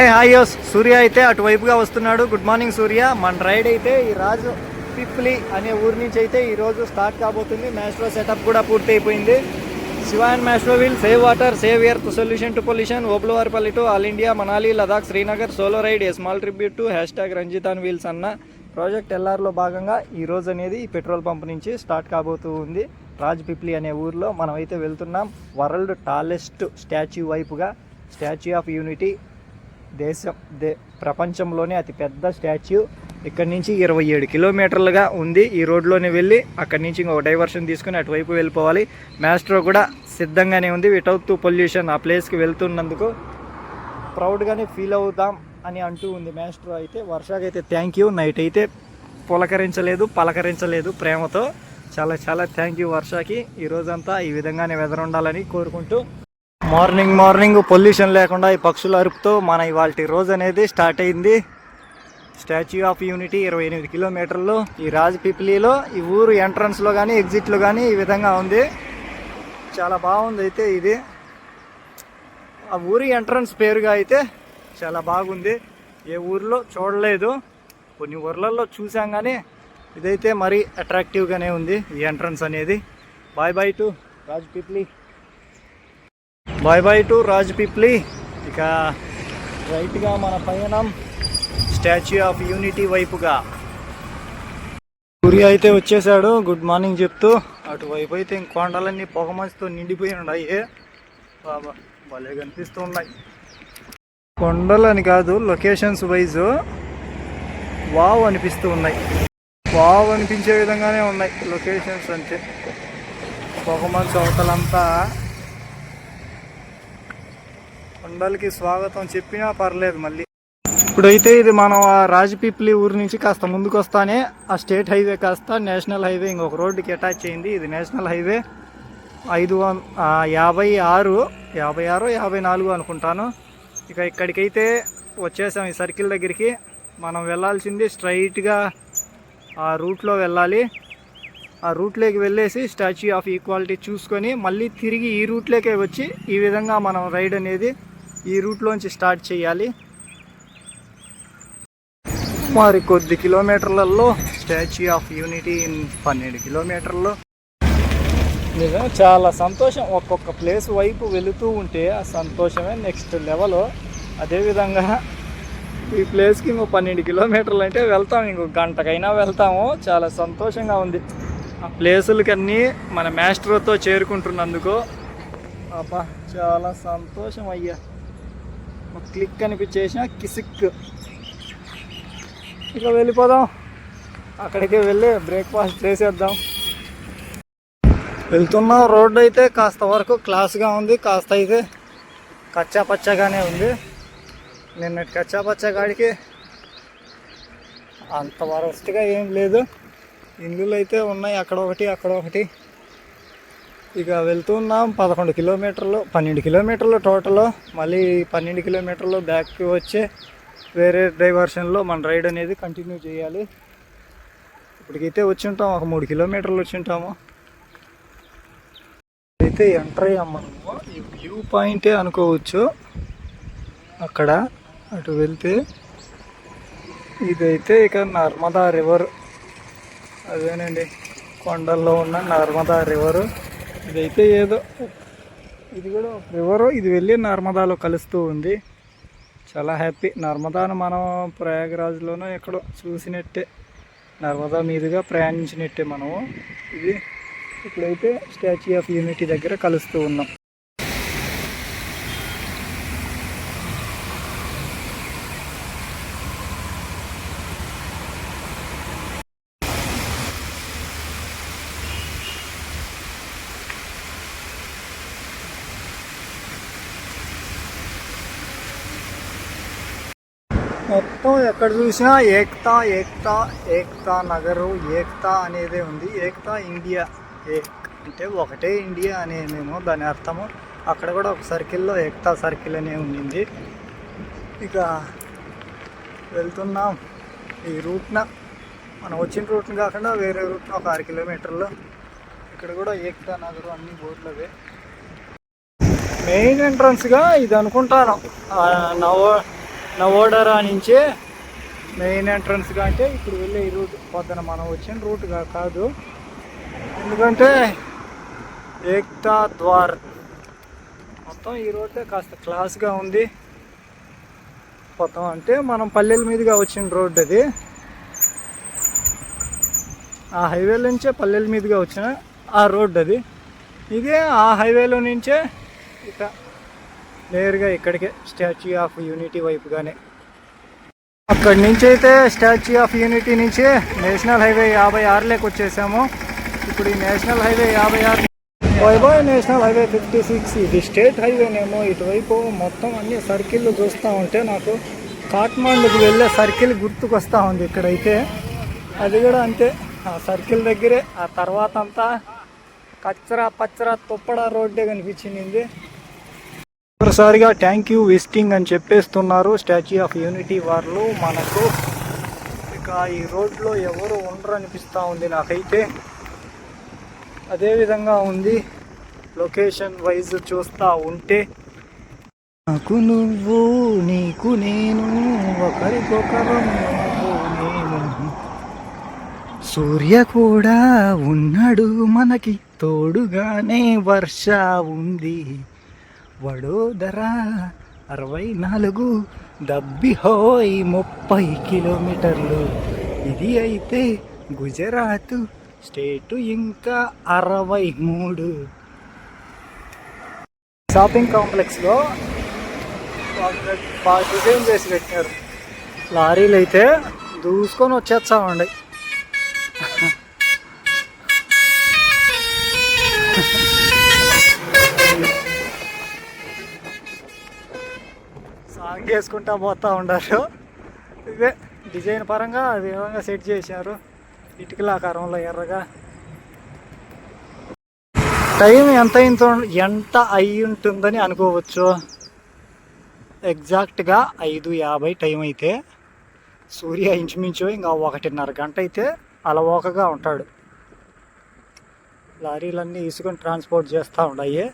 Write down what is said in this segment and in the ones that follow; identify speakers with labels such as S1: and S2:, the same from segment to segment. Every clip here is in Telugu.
S1: హే హాయ్ సూర్య అయితే అటువైపుగా వస్తున్నాడు. Good morning Surya. మన రైడ్ అయితే ఈ రాజు పిప్లి అనే ఊరి నుంచి అయితే ఈరోజు స్టార్ట్ కాబోతుంది. మ్యాస్ట్రో సెటప్ కూడా పూర్తి అయిపోయింది. Shiva and maestro will save water save earth solution to pollution Obulavaripalli to all India Manali Ladakh Srinagar solo ride a small tribute to hashtag Ranjithan wheels అన్న ప్రాజెక్ట్ ఎల్ఆర్లో భాగంగా ఈ రోజు అనేది ఈ పెట్రోల్ పంప్ నుంచి స్టార్ట్ కాబోతూ ఉంది. రాజ్ పిప్లి అనే ఊర్లో మనం అయితే వెళ్తున్నాం. వరల్డ్ టాలెస్ట్ స్టాచ్యూ వైపుగా స్టాచ్యూ ఆఫ్ యూనిటీ దేశం దే ప్రపంచంలోనే అతి పెద్ద స్టాచ్యూ. ఇక్కడ నుంచి ఇరవై ఏడు కిలోమీటర్లుగా ఉంది. ఈ రోడ్లోనే వెళ్ళి అక్కడి నుంచి ఇంకొక డైవర్షన్ తీసుకుని అటువైపు వెళ్ళిపోవాలి. మ్యాస్ట్రో కూడా సిద్ధంగానే ఉంది. వితౌట్ పొల్యూషన్ ఆ ప్లేస్కి వెళ్తున్నందుకు ప్రౌడ్గానే ఫీల్ అవుతాం అని అంటూ ఉంది మ్యాస్ట్రో అయితే. వర్షాకైతే థ్యాంక్ యూ నైట్ అయితే పులకరించలేదు పలకరించలేదు ప్రేమతో. చాలా చాలా థ్యాంక్ యూ వర్షాకి. ఈ రోజంతా ఈ విధంగానే వెదర్ ఉండాలని కోరుకుంటూ మార్నింగ్ మార్నింగ్ పొల్యూషన్ లేకుండా ఈ పక్షుల అరుపుతో మన ఇవాళ రోజు అనేది స్టార్ట్ అయింది. స్టాచ్యూ ఆఫ్ యూనిటీ ఇరవై ఎనిమిది కిలోమీటర్లు. ఈ రాజ్ ఈ ఊరు ఎంట్రన్స్లో కానీ ఎగ్జిట్లో కానీ ఈ విధంగా ఉంది. చాలా బాగుంది అయితే ఇది. ఆ ఊరి ఎంట్రన్స్ పేరుగా అయితే చాలా బాగుంది. ఏ ఊర్లో చూడలేదు. కొన్ని ఊర్లలో చూసాం కానీ ఇదైతే మరీ అట్రాక్టివ్గానే ఉంది ఈ ఎంట్రన్స్ అనేది. Bye bye to Raj Pipli bye bye to Raj Pipli ఇక రైట్గా మన పయనం. స్టాచ్యూ ఆఫ్ యూనిటీ వైపుగా. సూర్య అయితే వచ్చేసాడు. గుడ్ మార్నింగ్ చెప్తూ. అటువైపు అయితే ఇంక కొండలన్నీ పొగమంచుతో నిండిపోయి ఉన్నాయి. బాబా భలే కనిపిస్తూ ఉన్నాయి. కొండలని కాదు లొకేషన్స్ వైజ్ వావ్ అనిపిస్తూ ఉన్నాయి. వావ్ అనిపించే విధంగానే ఉన్నాయి. లొకేషన్స్ అంటే పొగమంచు అవతలంతా కొండలకి స్వాగతం చెప్పినా పర్లేదు మళ్ళీ. ఇప్పుడైతే ఇది మనం ఆ రాజపీప్లి ఊరు నుంచి కాస్త ముందుకు వస్తానే ఆ స్టేట్ హైవే కాస్త నేషనల్ హైవే ఇంకొక రోడ్డుకి అటాచ్ అయింది. ఇది నేషనల్ హైవే ఐదు వం యాభై ఆరు యాభై ఆరు యాభై నాలుగు అనుకుంటాను. ఇక ఇక్కడికైతే వచ్చేసాం ఈ సర్కిల్ దగ్గరికి. మనం వెళ్ళాల్సింది స్ట్రైట్గా ఆ రూట్లో వెళ్ళాలి. ఆ రూట్లోకి వెళ్ళేసి స్టాచ్యూ ఆఫ్ ఈక్వాలిటీ చూసుకొని మళ్ళీ తిరిగి ఈ రూట్లోకే వచ్చి ఈ విధంగా మనం రైడ్ అనేది ఈ రూట్లోంచి స్టార్ట్ చేయాలి. మరి కొద్ది కిలోమీటర్లలో స్టాచ్యూ ఆఫ్ యూనిటీ ఇన్ పన్నెండు కిలోమీటర్లు. నిజం చాలా సంతోషం. ఒక్కొక్క ప్లేస్ వైపు వెళుతూ ఉంటే ఆ సంతోషమే నెక్స్ట్ లెవెల్. అదేవిధంగా ఈ ప్లేస్కి ఇంకో పన్నెండు కిలోమీటర్లు అంటే వెళ్తాం. ఇంకో గంటకైనా వెళ్తాము. చాలా సంతోషంగా ఉంది. ఆ ప్లేసులకన్నీ మన మాస్టర్తో చేరుకుంటున్నందుకు. అబ్బా చాలా సంతోషం అయ్యా. క్లిక్ అనిపించేసిన కిసిక్. ఇక వెళ్ళిపోదాం. అక్కడికి వెళ్ళి బ్రేక్ఫాస్ట్ చేసేద్దాం. వెళ్తున్న రోడ్డు అయితే కాస్త వరకు క్లాస్గా ఉంది. కాస్త అయితే కచ్చా పచ్చగానే ఉంది. నిన్నటి కచ్చా పచ్చ అంత వరస్ట్గా ఏం లేదు. ఇల్లులు అయితే ఉన్నాయి. అక్కడ ఒకటి అక్కడ ఒకటి. ఇక వెళ్తున్నాం పదకొండు కిలోమీటర్లు పన్నెండు కిలోమీటర్లు టోటల్. మళ్ళీ పన్నెండు కిలోమీటర్లు బ్యాక్కి వచ్చే వేరే డైవర్షన్లో మన రైడ్ అనేది కంటిన్యూ చేయాలి. ఇప్పటికైతే వచ్చి ఉంటాం ఒక మూడు కిలోమీటర్లు వచ్చి ఉంటాము అయితే ఎంటర్ అయ్యాం మనము ఈ వ్యూ పాయింటే అనుకోవచ్చు. అక్కడ అటు వెళ్తే ఇదైతే ఇక నర్మదా రివర్. అదేనండి కొండల్లో ఉన్న నర్మదా రివరు. ఇదైతే ఏదో ఇది కూడా రివర్ ఇది వెళ్ళి నర్మదాలో కలుస్తూ ఉంది. చాలా హ్యాపీ. నర్మదాను మనం ప్రయాగరాజ్లోనో ఎక్కడో చూసినట్టే. నర్మదా మీదుగా ప్రయాణించినట్టే మనము. ఇది ఇప్పుడైతే స్టాచ్యూ ఆఫ్ యూనిటీ దగ్గర కలుస్తూ ఉన్నాం. మొత్తం ఎక్కడ చూసినా ఏక్తా ఏక్తా ఏక్తా నగరు ఏక్తా అనేదే ఉంది. ఏక్తా ఇండియా. ఏక్ అంటే ఒకటే ఇండియా అనేమేమో దాని అర్థము. అక్కడ కూడా ఒక సర్కిల్లో ఏక్తా సర్కిల్ అనే ఉండింది. ఇక వెళ్తున్నాం. ఈ రూట్న. మనం వచ్చిన రూట్ని కాకుండా వేరే రూట్న ఒక ఆరు కిలోమీటర్లు. ఇక్కడ కూడా ఏక్తా నగరు అన్ని బోర్డులవే. మెయిన్ ఎంట్రన్స్గా ఇది అనుకుంటాను. నవ నవోడరా నుంచే మెయిన్ ఎంట్రన్స్గా అంటే ఇప్పుడు వెళ్ళే ఈ రూట్ పొద్దున మనం వచ్చిన రూట్గా కాదు. ఎందుకంటే ఏక్తా ద్వార్. మొత్తం ఈ రోడ్డే కాస్త క్లాస్గా ఉంది. మొత్తం అంటే మనం పల్లెల మీదుగా వచ్చిన రోడ్ అది. ఆ హైవేల నుంచే పల్లెల మీదుగా వచ్చిన ఆ రోడ్ అది. ఇదే ఆ హైవేలో నుంచే ఇక నేరుగా ఇక్కడికే స్టాచ్యూ ఆఫ్ యూనిటీ వైపుగానే. అక్కడి నుంచి అయితే స్టాచ్యూ ఆఫ్ యూనిటీ నుంచి నేషనల్ హైవే యాభై ఆరులోకి వచ్చేసాము. ఇప్పుడు ఈ నేషనల్ హైవే యాభై ఆరు Vaibhav national highway fifty six. ఇది స్టేట్ హైవేనేమో ఇటువైపు మొత్తం అన్ని సర్కిళ్ళు చూస్తూ ఉంటే నాకు కాట్మాండుకు వెళ్ళే సర్కిల్ గుర్తుకొస్తూ ఉంది ఇక్కడైతే. అది కూడా అంతే. ఆ సర్కిల్ దగ్గరే ఆ తర్వాత అంతా కచ్చరా పచ్చరా తుప్పడా రోడ్డే కనిపించింది. ఒకసారిగా థ్యాంక్ యూ విజిటింగ్ అని చెప్పేస్తున్నారు. స్టాచ్యూ ఆఫ్ యూనిటీ వాళ్ళు మనకు. ఇక ఈ రోడ్లో ఎవరు ఉండరు అనిపిస్తూ ఉంది నాకైతే. అదేవిధంగా ఉంది. లొకేషన్ వైజ్ చూస్తూ ఉంటే. నాకు నువ్వు నీకు నేను ఒకరికొకరం నువ్వు నేను. సూర్య కూడా ఉన్నాడు మనకి. తోడుగానే వర్ష ఉంది. వడోదర అరవై నాలుగు దబ్బిహోయ్ ముప్పై కిలోమీటర్లు. ఇది అయితే గుజరాత్ స్టేటు ఇంకా అరవై మూడు. షాపింగ్ కాంప్లెక్స్లో బాగా డిజైన్ చేసి పెట్టారు. లారీలు అయితే దూసుకొని వచ్చేస్తామండి. వేసుకుంటా పోతూ పోతా ఉండారు డిజైన్ పరంగా విధంగా సెట్ చేశారు? ఇటుకల ఆకారంలో ఎర్రగా. టైం ఎంత అయిందో ఎంత అయి ఉంటుందని అనుకోవచ్చు. ఎగ్జాక్ట్గా ఐదు యాభై టైం అయితే. సూర్య ఇంచుమించు ఇంకా ఒకటిన్నర గంట అయితే అలవోకగా ఉంటాడు. లారీలన్నీ ఇసుకొని ట్రాన్స్పోర్ట్ చేస్తూ ఉన్నాయి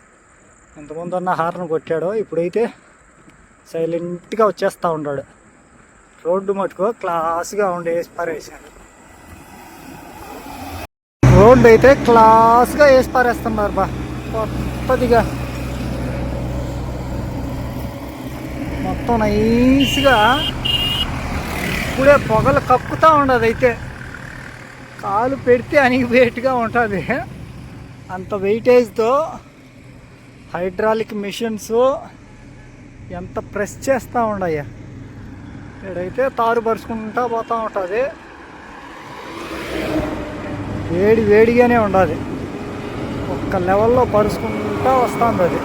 S1: ఇంతకుముందు అన్న హార్న్ కొట్టాడో ఇప్పుడైతే సైలెంట్గా వచ్చేస్తూ ఉన్నాడు రోడ్డు మటుకు క్లాస్గా ఉండే వేసి పారేసాడు రోడ్డు అయితే క్లాస్గా వేసి పారేస్తున్నారు బా. కొత్తదిగా. మొత్తం నైస్గా ఇప్పుడే పొగలు కక్కుతూ ఉండదు అయితే కాలు పెడితే అణిగిపోయేట్టుగా ఉంటుంది. అంత వెయిటేజ్తో హైడ్రాలిక్ మిషన్స్ ఎంత ప్రెస్ చేస్తూ ఉండయ్యా ఇక్కడైతే తారు పరుచుకుంటా పోతూ ఉంటుంది. వేడి వేడిగానే ఉండాలి. ఒక్క లెవెల్లో పరుచుకుంటా వస్తుంది అది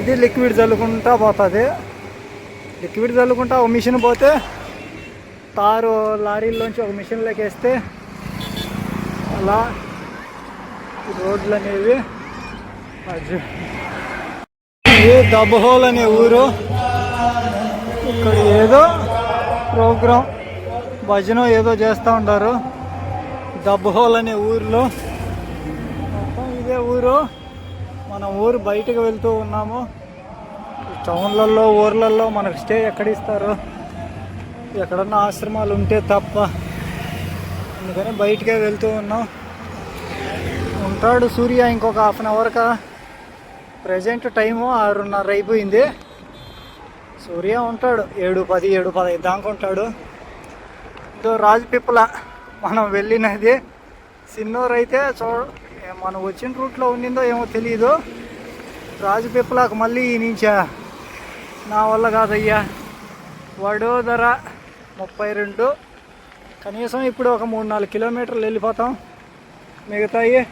S1: ఇది లిక్విడ్ చల్లుకుంటా పోతుంది. లిక్విడ్ చల్లుకుంటా ఒక మిషన్ పోతే తారు లారీల్లోంచి ఒక మిషన్లోకి వేస్తే అలా రోడ్లు అనేవి అది- ఇది దబ్బహోల్ అనే ఊరు? ఇక్కడ ఏదో ప్రోగ్రాం భజన ఏదో చేస్తూ ఉంటారు దబ్బహోల్ అనే ఊరిలో. మొత్తం ఇదే ఊరు. మన ఊరు బయటకు వెళ్తూ ఉన్నాము. టౌన్లలో ఊర్లలో మనకు స్టే ఎక్కడ ఇస్తారు? ఎక్కడన్నా ఆశ్రమాలు ఉంటే తప్ప. అందుకని బయటకే వెళ్తూ ఉన్నాం. ఉంటాడు సూర్య ఇంకొక హాఫ్ అన్ అవర్కా ప్రజెంట్ టైము ఆరున్నర అయిపోయింది. సూర్య ఉంటాడు. ఏడు పది ఏడు పదహైదు దాకా ఉంటాడు. ఇదో రాజపిప్పల మనం వెళ్ళినది. సిన్నూరు అయితే చూ మనం వచ్చిన రూట్లో ఉండిందో ఏమో తెలియదు రాజపిప్పలకు మళ్ళీ నుంచా నా వల్ల కాదయ్యా. వడోదర ముప్పై రెండు. కనీసం ఇప్పుడు ఒక మూడు నాలుగు కిలోమీటర్లు వెళ్ళిపోతాం. మిగతాయి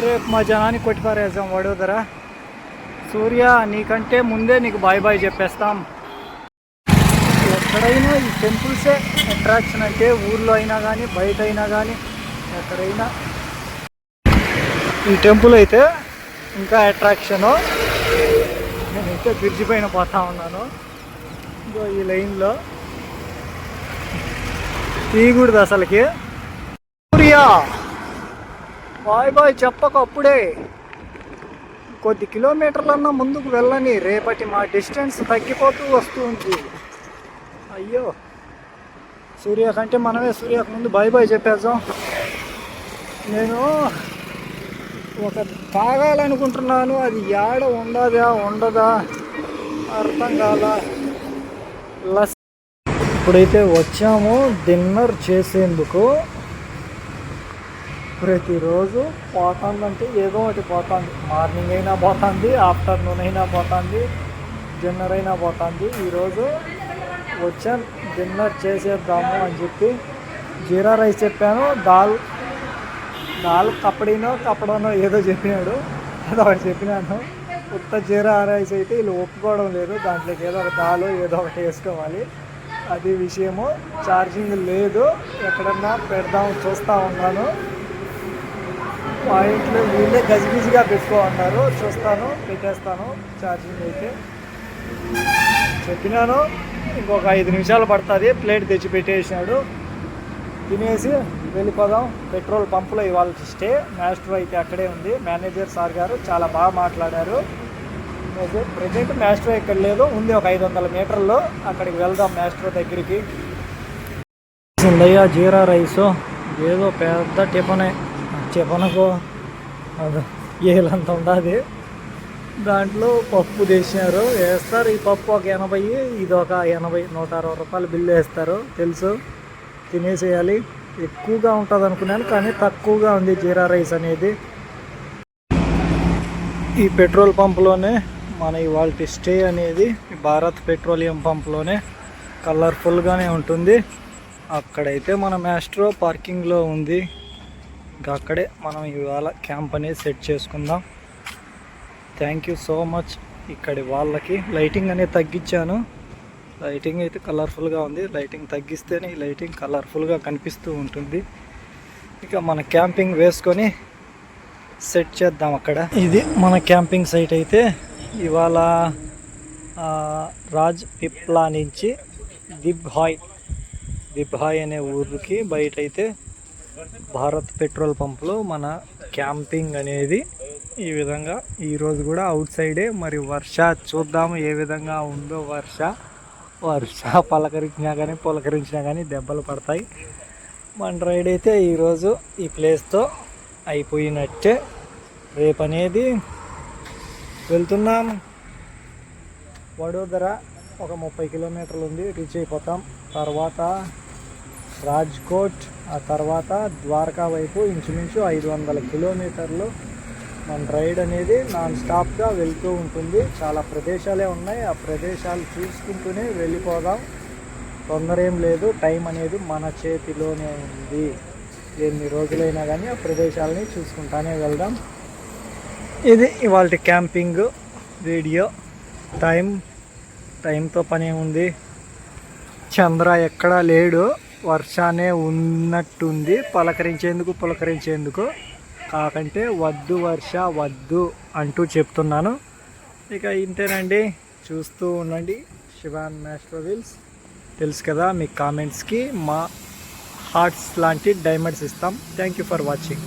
S1: రేపు మా జనాన్ని కొట్టిపారేద్దాం వడోదర. సూర్య నీకంటే ముందే నీకు బాయ్ బాయ్ చెప్పేస్తాం. ఎక్కడైనా ఈ టెంపుల్సే అట్రాక్షన్ అంటే ఊర్లో అయినా కానీ బయట అయినా కానీ ఎక్కడైనా. ఈ టెంపుల్ అయితే ఇంకా అట్రాక్షను నేనైతే బ్రిడ్జి పైన పోతా ఉన్నాను. ఇంకో ఈ లైన్లో. తీయకూడదు అసలుకి. సూర్య! బాయ్ బాయ్ చెప్పక అప్పుడే. కొద్ది కిలోమీటర్లన్నా ముందుకు వెళ్ళని రేపటి మా డిస్టెన్స్ తగ్గిపోతూ వస్తుంది. అయ్యో. సూర్య కంటే మనమే సూర్యకు ముందు బాయ్ బాయ్ చెప్పేద్దాం. నేను ఒక తాగాలనుకుంటున్నాను. అది యాడ ఉండదా ఉండదా అర్థం కాల. లస్. ఇప్పుడైతే వచ్చాము డిన్నర్ చేసేందుకు. ప్రతిరోజు పోతుందంటే ఏదో ఒకటి పోతుంది. మార్నింగ్ అయినా పోతుంది ఆఫ్టర్నూన్ అయినా పోతుంది డిన్నర్ అయినా పోతుంది. ఈరోజు వచ్చాను డిన్నర్ చేసేద్దాము అని చెప్పి జీరా రైస్ చెప్పాను. దాల్ దాల్ కప్పడినో కప్పడనో ఏదో చెప్పినాడు. ఏదో ఒకటి చెప్పినాను. ఉత్త జీరా రైస్ అయితే వీళ్ళు ఒప్పుకోవడం లేదు. దాంట్లోకి ఏదో ఒక దాలు ఏదో ఒకటి వేసుకోవాలి. అది విషయము. ఛార్జింగ్ లేదు. ఎక్కడన్నా పెడదాం చూస్తూ ఉన్నాను. పాయింట్లు వీళ్ళే గజిబిజిగా పెట్టుకో అన్నారు చూస్తాను పెట్టేస్తాను. ఛార్జింగ్ అయితే. చెప్పినాను. ఇంకొక ఐదు నిమిషాలు పడుతుంది. ప్లేట్ తెచ్చి పెట్టేసినాడు. తినేసి వెళ్ళిపోదాం. పెట్రోల్ పంపులో ఇవాళ స్టే. మాస్టర్ అయితే అక్కడే ఉంది. మేనేజర్ సార్ గారు చాలా బాగా మాట్లాడారు. ప్రజెంట్ మాస్టర్ ఇక్కడ లేదు ఉంది ఒక ఐదు వందల మీటర్లు. అక్కడికి వెళ్దాం మాస్టర్ దగ్గరికి. ఉందయ్యా జీరా రైస్. ఏదో పెద్ద టిఫనే. టిఫన్కు అది ఏలంత ఉండదు. దాంట్లో పప్పు తెచ్చినారు వేస్తారు. ఈ పప్పు ఒక ఎనభై ఇది ఒక ఎనభై నూట అరవై రూపాయలు బిల్లు వేస్తారు. తెలుసు. తినేసేయాలి. ఎక్కువగా ఉంటుంది అనుకున్నాను కానీ తక్కువగా ఉంది జీరా రైస్ అనేది. ఈ పెట్రోల్ పంప్లోనే మన ఇవాళ స్టే అనేది భారత్ పెట్రోలియం పంప్లోనే కలర్ఫుల్గానే ఉంటుంది. అక్కడైతే మన మ్యాస్ట్రో పార్కింగ్లో ఉంది. ఇంకా అక్కడే మనం ఇవాళ క్యాంప్ అనేది సెట్ చేసుకుందాం. థ్యాంక్ యూ సో మచ్ ఇక్కడి వాళ్ళకి లైటింగ్ అనేది తగ్గించాను. లైటింగ్ అయితే కలర్ఫుల్గా ఉంది. లైటింగ్ తగ్గిస్తేనే ఈ లైటింగ్ కలర్ఫుల్గా కనిపిస్తూ ఉంటుంది. ఇక మన క్యాంపింగ్ వేసుకొని సెట్ చేద్దాం అక్కడ. ఇది మన క్యాంపింగ్ సైట్ అయితే. ఇవాళ రాజ్ పిప్లా నుంచి దిబ్హాయ్. దిబ్హాయ్ అనే ఊరికి బయట అయితే భారత్ పెట్రోల్ పంప్లో మన క్యాంపింగ్ అనేది ఈ విధంగా ఈరోజు కూడా అవుట్ సైడే. మరి వర్ష చూద్దాము ఏ విధంగా ఉందో. వర్ష వర్ష పలకరించినా కానీ పులకరించినా కానీ దెబ్బలు పడతాయి. మన రైడ్ అయితే ఈరోజు ఈ ప్లేస్తో అయిపోయినట్టే. రేపు అనేది వెళ్తున్నాం. వడోదర ఒక ముప్పై కిలోమీటర్లు ఉంది. రీచ్ అయిపోతాం. తర్వాత రాజ్కోట్ ఆ తర్వాత ద్వారకా వైపు ఇంచుమించు ఐదు వందల కిలోమీటర్లు. మన రైడ్ అనేది నాన్ స్టాప్గా వెళ్తూ ఉంటుంది. చాలా ప్రదేశాలే ఉన్నాయి. ఆ ప్రదేశాలు చూసుకుంటూనే వెళ్ళిపోదాం. తొందర ఏం లేదు. టైం అనేది మన చేతిలోనే ఉంది. ఎన్ని రోజులైనా కానీ ఆ ప్రదేశాలని చూసుకుంటానే వెళ్దాం. ఇది ఇవాళ క్యాంపింగ్ వీడియో. టైం టైంతో పనే ఉంది చంద్ర ఎక్కడా లేడు. వర్షానే ఉన్నట్టుంది. పలకరించేందుకు పులకరించేందుకు. కాకంటే వద్దు వర్ష వద్దు అంటూ చెప్తున్నాను. ఇక ఇంతేనండి. చూస్తూ ఉండండి. శివాన్ మాస్టర్ వీల్స్ తెలుసు కదా మీ కామెంట్స్కి మా హార్ట్స్ లాంటి డైమండ్స్ ఇస్తాం. Thank you for watching.